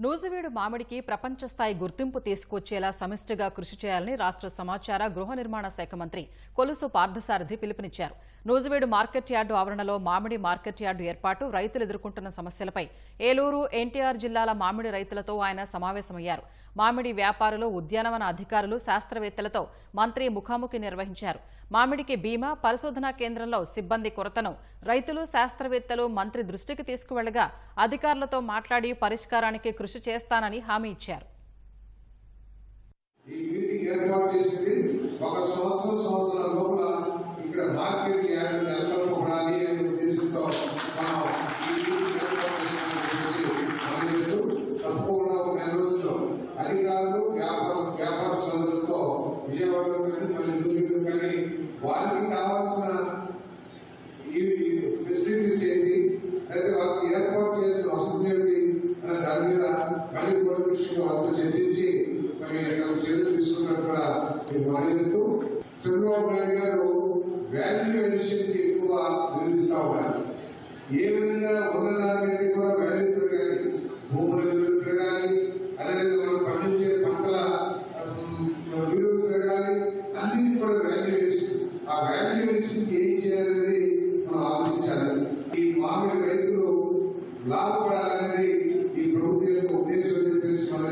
నూజివీడు మామిడికి ప్రపంచ స్థాయి గుర్తింపు తీసుకొచ్చేలా సమిష్టిగా కృషి చేయాలని రాష్ట్ర సమాచార గృహ నిర్మాణ శాఖ మంత్రి కొలుసు పార్థసారథి పిలుపునిచ్చారు. నూజివీడు మార్కెట్ యార్డు ఆవరణలో మామిడి మార్కెట్ యార్డు ఏర్పాటు రైతులు ఎదుర్కొంటున్న సమస్యలపై ఏలూరు ఎన్టీఆర్ జిల్లాల మామిడి రైతులతో ఆయన సమావేశమయ్యారు. మామిడి వ్యాపారులు ఉద్యానవన అధికారులు శాస్త్రవేత్తలతో మంత్రి ముఖాముఖి నిర్వహించారు. మామిడికి బీమా పరిశోధనా కేంద్రంలో సిబ్బంది కొరతను రైతులు శాస్త్రవేత్తలు మంత్రి దృష్టికి తీసుకువెళ్ళగా అధికారులతో మాట్లాడి పరిష్కారానికి కృషి చేస్తానని హామీ ఇచ్చారు. ఈ మీటింగ్ ఏర్పాటు చేసింది ఒక సంవత్సరం సంవత్సరం లోపల ఇక్కడ మార్కెట్ అధికారులు వ్యాపార వ్యాపార సంస్థలతో విజయవాడలో కానీ మళ్ళీ నూజివీడు కానీ వారికి కావాల్సిన ఫెసిలిటీస్ ఏంటి? అయితే వాళ్ళకి ఏర్పాటు చేసిన వసతి ఏంటి? అనే దాని మీద మళ్ళీ కూడా కూలంకషంగా వాళ్ళతో చర్చించి మరి చర్యలు తీసుకున్నట్టు కూడా నేను మనవి చేస్తూ చంద్రబాబు నాయుడు గారు వాల్యూ ఎడిషన్ ఎక్కువ వినిపిస్తా ఉన్నారు ఏ విధంగా ఉన్నదానికంటే కూడా వాల్యూ ఆ వాల్యూస్ ఏం చేయాలనేది మనం ఆలోచించాలి. ఈ మామిడి రైతులు లాభపడాలనేది ఈ ప్రభుత్వం యొక్క ఉద్దేశం చెప్పేసి మనం